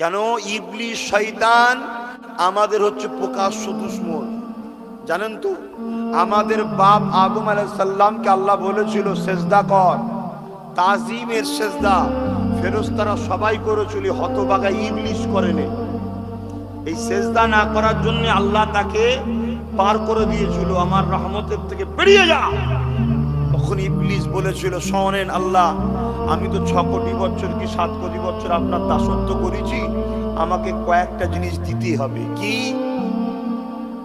কেন ইবলিশ শয়তান আমাদের হচ্ছে প্রকাশ্য দুশ্মন? জানেন তো, আমাদের বাপ আদম আলাইসাল্লামকে আল্লাহ বলেছিল, সেজদা কর। তাজিমের সেজদা ফেরস্তারা সবাই করেছিল হতবাগা ইবলিশ করেনি এই সেজদা না করার জন্য আল্লাহ তাকে পার করে দিয়েছিল, আমার রহমতের থেকে বেরিয়ে যা। তখন ইবলিস বলেছিল, শোনেন আল্লাহ আমি তো ছ কোটি বছর কি সাত কোটি বছর আপনার দাসত্ব করেছি? আমাকে কয়েকটা জিনিস দিতে হবে। কি?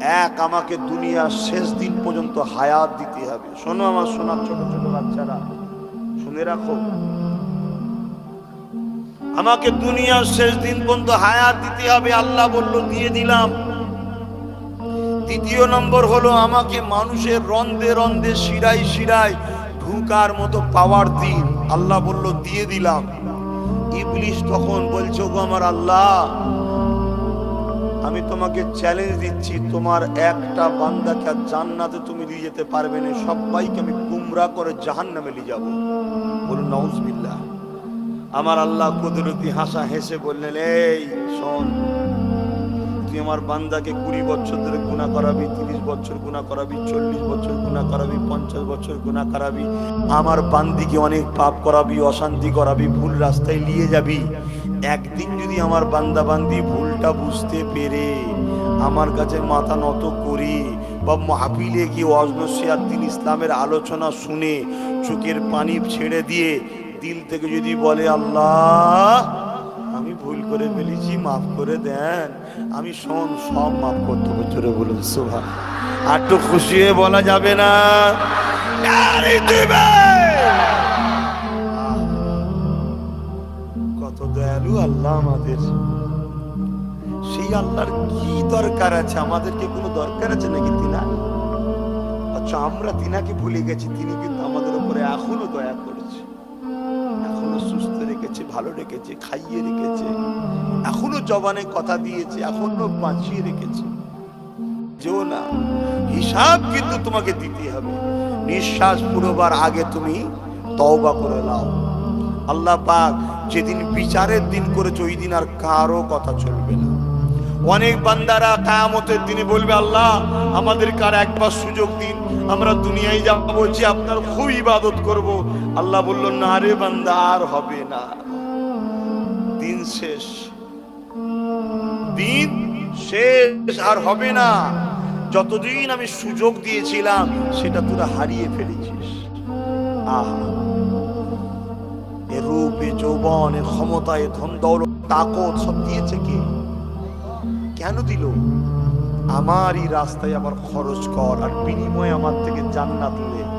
এক, আমাকে দুনিয়ার শেষ দিন পর্যন্ত হায়াত দিতে হবে। শোনো আমার সোনার ছোট ছোট বাচ্চারা। শুনে রাখো। আমাকে দুনিয়ার শেষ দিন পর্যন্ত হায়াত দিতে হবে, আল্লাহ বলল, দিয়ে দিলাম। দ্বিতীয় নম্বর হলো, আমাকে মানুষের রন্দে রন্দে শিরাই শিরাই ঢুকার মতো পাওয়ার দিন। আল্লাহ বলল, দিয়ে দিলাম। ইবলিশ তখন বলছে গো আমার আল্লাহ, আমি তোমাকে চ্যালেঞ্জ দিচ্ছি। তোমার একটা বান্দাকে আর জান্নাতে তুমি নিয়ে যেতে পারবে না। সবাইকে আমি গুমরা করে জাহান নামে নিয়ে যাব। বলুন, নউজবিল্লাহ। আমার আল্লাহ কুদরতি হাসা হেসে বললেন, এই শোন আমার বান্দাকে কুড়ি বছর ধরে গুণা করাবি, তিরিশ বছর গুণা করাবি, চল্লিশ বছর গুণা করাবি, পঞ্চাশ বছর গুণা করাবি, আমার বান্দিকে অনেক পাপ করাবি, অশান্তি করাবি, ভুল রাস্তায় নিয়ে যাবি। একদিন যদি আমার বান্দা বান্দি ভুলটা বুঝতে পেরে, আমার কাছে মাথা নত করি বা মাহফিলে গিয়ে অজনসিয়ার দিন ইসলামের আলোচনা শুনে চোখের পানি ছেড়ে দিয়ে দিল থেকে যদি বলে, আল্লাহ ভুল করে ফেলেছি, মাফ করে দেন। আমি শোন, সব মাফ করতে জোরে বলুন সোভা আর তো খুশি হয়ে বলা যাবে না। কত দয়ালু আল্লাহ আমাদের। সেই আল্লাহর কি দরকার আছে? আমাদেরকে কোনো দরকার আছে নাকি তিনা আচ্ছা আমরা তিনাকে ভুলে গেছি, তিনি কিন্তু আমাদের উপরে এখনও ভালো রেখেছে, খাইয়ে রেখেছে, এখনও জবানে কথা দিয়েছে, এখনও বাঁচিয়ে রেখেছে। যেও না, হিসাব কিন্তু তোমাকে দিতে হবে। নিঃশ্বাস পুরোবার আগে তুমি তওবা করে নাও। আল্লাহ পাক যেদিন বিচারের দিন করেছে, ওই দিন আর কারও কথা চলবে না। অনেক বান্দারা কায়ামতের দিনে বলবে, আল্লাহ আমাদের কার একবার সুযোগ দিন, আমরা দুনিয়ায় যাব, যে আপনার খুব ইবাদত করব। আল্লাহ বলল, না রে বান্দা, আর হবে না। দিন শেষ। দিন শেষ আর হবে না। যতদিন আমি সুযোগ দিয়েছিলাম, সেটা তোরা হারিয়ে ফেলেছিস। আহা। এ রূপ, এ যৌবন, এ ক্ষমতা, এ ধন, দৌলত, তাকত সব দিয়েছে কে? কেন দিল? আমারই রাস্তায় আবার খরচ কর আর বিনিময়ে আমার থেকে জান্নাত লে